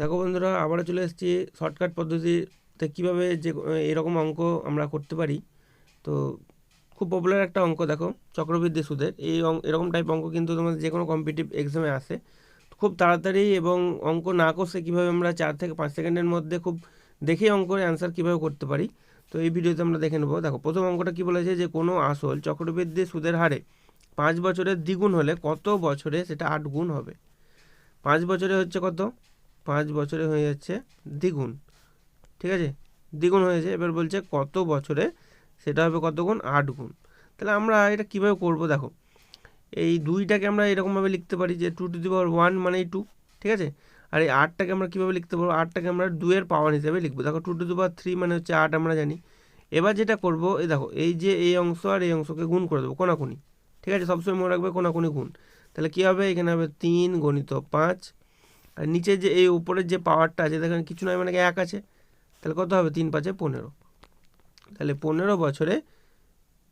দেখো বন্ধুরা, আবারও চলে এসেছি শর্টকাট পদ্ধতিতে। কীভাবে যে, এরকম অঙ্ক আমরা করতে পারি? তো খুব পপুলার একটা অঙ্ক দেখো, চক্রবৃদ্ধি সুদের। এই এরকম টাইপ অঙ্ক কিন্তু তোমাদের যে কোনো কম্পিটিভ এক্সামে আসে। খুব তাড়াতাড়ি এবং অঙ্ক না করছে কীভাবে আমরা চার থেকে পাঁচ সেকেন্ডের মধ্যে খুব দেখে অঙ্কের অ্যান্সার কীভাবে করতে পারি? তো এই ভিডিওতে আমরা দেখে নেব। দেখো, প্রথম অঙ্কটা কী বলেছে যে, কোনো আসল চক্রবৃদ্ধি সুদের হারে পাঁচ বছরের দ্বিগুণ হলে কত বছরে সেটা আট গুণ হবে? পাঁচ বছরে হচ্ছে কত? পাঁচ বছরে হয়ে যাচ্ছে দ্বিগুণ। ঠিক আছে? দ্বিগুণ হয়েছে এবার বলছে কত বছরে? সেটা হবে কত গুণ? আট গুণ। তাহলে আমরা এটা কীভাবে করব? দেখো, এই দুইটাকে আমরা এরকমভাবে লিখতে পারি যে two to the power one মানেই টু ঠিক আছে? আর এই আটটাকে আমরা কীভাবে লিখতে পারব? আটটাকে আমরা দুয়ের পাওয়ার হিসেবে লিখব। দেখো two to the power three মানে হচ্ছে আট আমরা জানি। এবার যেটা করব, এই দেখো, এই যে এই অংশ আর এই অংশকে গুণ করে দেবো কোনাকুনি। ঠিক আছে? সবসময় মনে রাখবে কোনাকুনি গুণ। তাহলে কী হবে? এখানে হবে তিন গণিত পাঁচ আর নিচে যে এই উপরের যে পাওয়ারটা আছে, দেখেন কিছু নয় মানে এক আছে। তাহলে কত হবে? তিন পাঁচে পনেরো। তাহলে পনেরো বছরে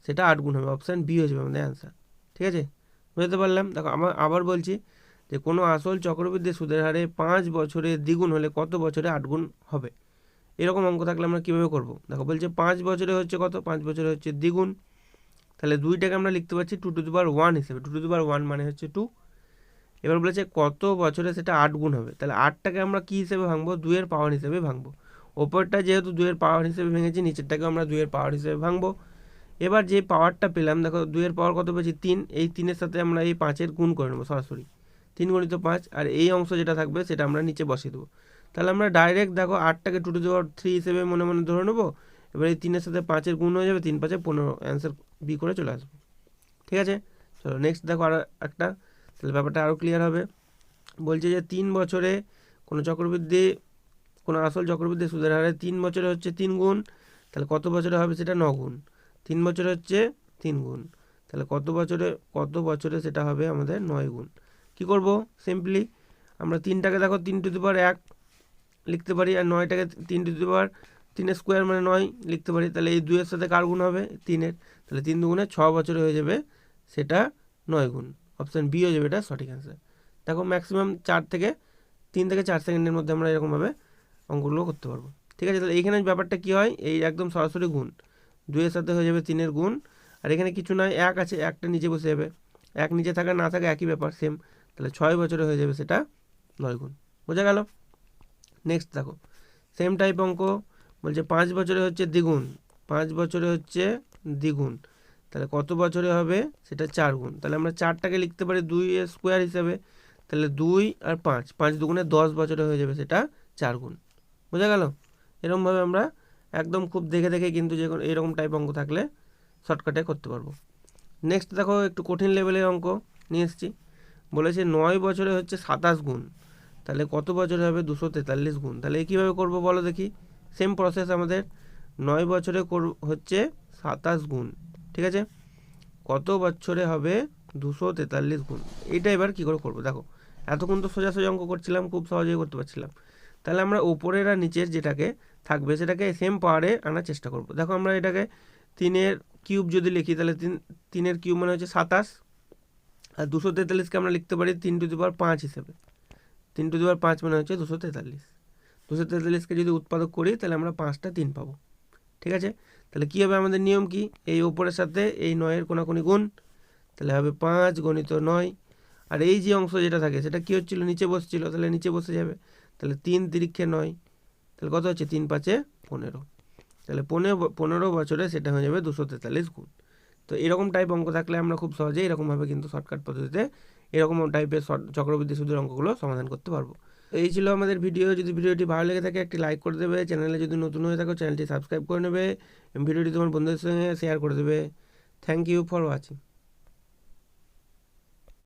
সেটা আট গুণ হবে। অপশান বি হয়ে যাবে আমাদের অ্যান্সার ঠিক আছে? বুঝতে পারলাম? দেখো আমার আবার বলছি যে কোনো আসল চক্রবৃদ্ধি সুদের হারে পাঁচ বছরে দ্বিগুণ হলে কত বছরে আট গুণ হবে? এরকম অঙ্ক থাকলে আমরা কীভাবে করব? দেখো, বলছে পাঁচ বছরে হচ্ছে কত? পাঁচ বছরে হচ্ছে দ্বিগুণ। তাহলে দুইটাকে আমরা লিখতে পারছি টু টু দুবার ওয়ান হিসেবে। টু টু দুবার ওয়ান মানে হচ্ছে টু এবার বলেছে কত বছরে সেটা আট গুণ হবে। তাহলে আটটাকে আমরা কী হিসেবে ভাঙবো? দুইয়ের পাওয়ার হিসেবে ভাঙবো। ওপরটা যেহেতু দুইয়ের পাওয়ার হিসেবে ভেঙেছি, নিচেরটাকে আমরা দুইয়ের পাওয়ার হিসেবে ভাঙবো। এবার যে পাওয়ারটা পেলাম, দেখো দুইয়ের পাওয়ার কত পেয়েছি? তিন। এই তিনের সাথে আমরা এই পাঁচের গুণ করে নেব, সরাসরি। তিন গণিত পাঁচ, আর এই অংশ যেটা থাকবে সেটা আমরা নিচে বসিয়ে দেবো। তাহলে আমরা ডাইরেক্ট দেখো আটটাকে টু টু দেওয়ার থ্রি হিসেবে মনে মনে ধরে নেব। এবার এই তিনের সাথে পাঁচের গুণ হয়ে যাবে, তিন পাঁচে পনেরো। অ্যান্সার বি করে চলে আসব। ঠিক আছে? চলো নেক্সট দেখো আর একটা। তাহলে ব্যাপারটা আরও ক্লিয়ার হবে। বলছে যে তিন বছরে কোনো চক্রবৃদ্ধি, কোনো আসল চক্রবৃদ্ধি সুদের হারে তিন বছরে হচ্ছে তিন গুণ, তাহলে কত বছরে হবে সেটা নগুণ তিন বছরে হচ্ছে তিন গুণ, তাহলে কত বছরে কত বছরে সেটা হবে আমাদের নয় গুণ। কি করব? সিম্পলি আমরা তিনটাকে দেখো, তিন টু দি এক লিখতে পারি, আর নয়টাকে তিন টু দি তিনের স্কোয়ার মানে নয় লিখতে পারি, তাহলে এই দুইয়ের সাথে কার গুণ হবে? তিনের। তাহলে তিন দুগুণে ছ বছরে হয়ে যাবে সেটা নয় গুণ। অপশান বি হয়ে যাবে, এটা সঠিক অ্যান্সার দেখো ম্যাক্সিমাম চার থেকে, তিন থেকে চার সেকেন্ডের মধ্যে আমরা এরকমভাবে অঙ্কগুলো করতে পারব। ঠিক আছে, তাহলে এইখানে ব্যাপারটা কী হয়? এই একদম সরাসরি গুণ। দুইয়ের সাথে হয়ে যাবে তিনের গুণ। আর এখানে কিছু নয়, এক আছে, একটা নিচে বসে যাবে। এক নিচে থাকা, না থাকা একই ব্যাপার সেম তাহলে ছয় বছরে হয়ে যাবে সেটা নয় গুণ। বোঝা গেল? নেক্সট দেখো। সেম টাইপ অঙ্ক, বলছে পাঁচ বছরে হচ্ছে দ্বিগুণ। পাঁচ বছরে হচ্ছে দ্বিগুণ। তাহলে কত বছরে হবে? সেটা চার গুণ। তাহলে আমরা চারটাকে লিখতে পারি দুই স্কোয়ার হিসাবে। তাহলে দুই আর পাঁচ। পাঁচ দুগুণে দশ বছরে হয়ে যাবে সেটা চার গুণ। বোঝা গেল? এরকমভাবে আমরা একদম খুব দেখে দেখে কিন্তু যে কোনো এরকম টাইপ অঙ্ক থাকলে শর্টকাটে করতে পারব। নেক্সট দেখো একটু কঠিন লেভেলের অঙ্ক নিয়ে এসেছি। বলেছে নয় বছরে হচ্ছে সাতাশ গুণ। তাহলে কত বছরে হবে? দুশো তেতাল্লিশ গুণ। তাহলে কীভাবে করব বলো দেখি। সেম প্রসেস আমাদের। নয় বছরে হচ্ছে সাতাশ গুণ। ঠিক আছে? কত বছরে হবে? দুশো তেতাল্লিশ গুণ। এইটা এবার কী করে করব? দেখো, এতক্ষণ তো সোজাসুজি অঙ্ক করছিলাম, খুব সহজেই করতে পারছিলাম। তাহলে আমরা ওপরের আর নিচের যেটাকে থাকবে, সেটাকে সেম পাওয়ারে আনার চেষ্টা করব। দেখো, আমরা এটাকে তিনের কিউব যদি লিখি, তাহলে তিন, তিনের কিউব মানে হচ্ছে সাতাশ। আর দুশো তেতাল্লিশকে আমরা লিখতে পারি তিন টু দি পাঁচ হিসেবে। তিন টু দি পাঁচ মানে হচ্ছে দুশো তেতাল্লিশ। দুশো তেতাল্লিশকে যদি উৎপাদক করি, তাহলে আমরা পাঁচটা তিন পাবো। ঠিক আছে? তাহলে কী হবে আমাদের নিয়ম কি? এই ওপরের সাথে এই নয়ের কোনাকুনি গুণ, তাহলে হবে পাঁচ গণিত নয়। আর এই যে অংশ যেটা থাকে, সেটা কী হচ্ছিল? নিচে বসছিল, তাহলে নিচে বসে যাবে। তাহলে তিন তিরিক্ষে নয়, তাহলে কত হচ্ছে? তিন পাঁচে পনেরো। তাহলে পনেরো পনেরো বছরে সেটা হয়ে যাবে দুশো তেতাল্লিশ গুণ। তো এরকম টাইপ অঙ্ক থাকলে আমরা খুব সহজেই এরকমভাবে কিন্তু শর্টকাট পদ্ধতিতে এরকম টাইপের চক্রবৃদ্ধি সুদের অঙ্কগুলো সমাধান করতে পারব। এই ছিল আমাদের ভিডিও যদি ভিডিওটি ভালো লেগে থাকে, একটি লাইক করে দেবে। চ্যানেলে যদি নতুন হয়ে থাকো চ্যানেলটি সাবস্ক্রাইব করে নেবে। ভিডিওটি তোমার বন্ধুদের সঙ্গে শেয়ার করে দেবে। Thank you for watching